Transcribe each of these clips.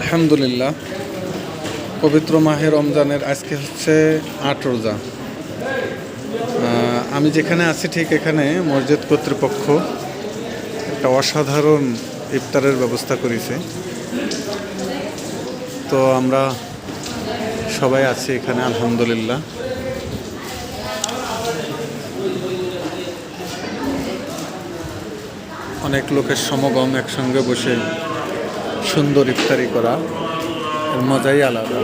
আলহামদুলিল্লাহ, পবিত্র মাহে রমজানের, আজকে হচ্ছে আট রোজা। আমি যেখানে আছি ঠিক এখানে মসজিদ কর্তৃপক্ষ একটা অসাধারণ ইফতারের ব্যবস্থা করেছে। তো আমরা সবাই আছি এখানে, আলহামদুলিল্লাহ। অনেক লোকের সমাগম একসঙ্গে বসে সুন্দর ইফতারি করা, এর মজাই আলাদা।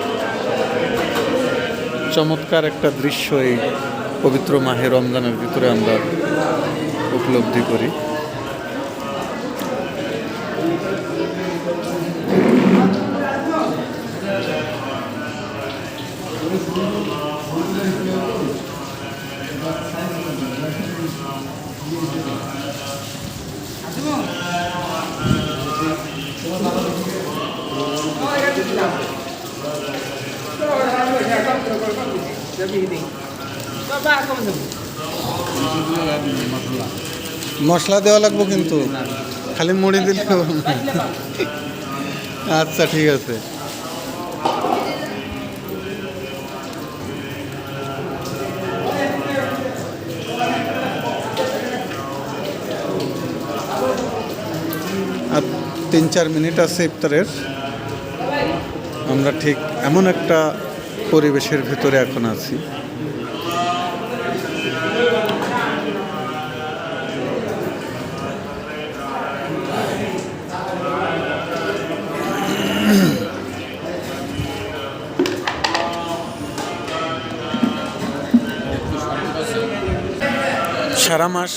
চমৎকার একটা দৃশ্য এই পবিত্র মাহে রমজানের ভিতরে আমরা উপলব্ধি করি। মশলা দেওয়া লাগবে কিন্তু। খালি মুড়ি দিলে আচ্ছা ঠিক আছে। আর তিন চার মিনিট আছে ইফতারের। আমরা ঠিক এমন একটা পরিবেশের ভিতরে এখন আছি। সারা মাস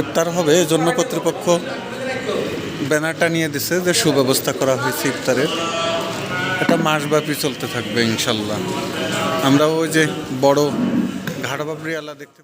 ইফতার হবে এজন্য কর্তৃপক্ষ ব্যানারটা নিয়ে দিছে যে সুব্যবস্থা করা হয়েছে ইফতারের। এটা মাসব্যাপী চলতে থাকবে ইনশাল্লাহ। আমরা ওই যে বড় ঘাড়বাবরি দেখতে দেখতে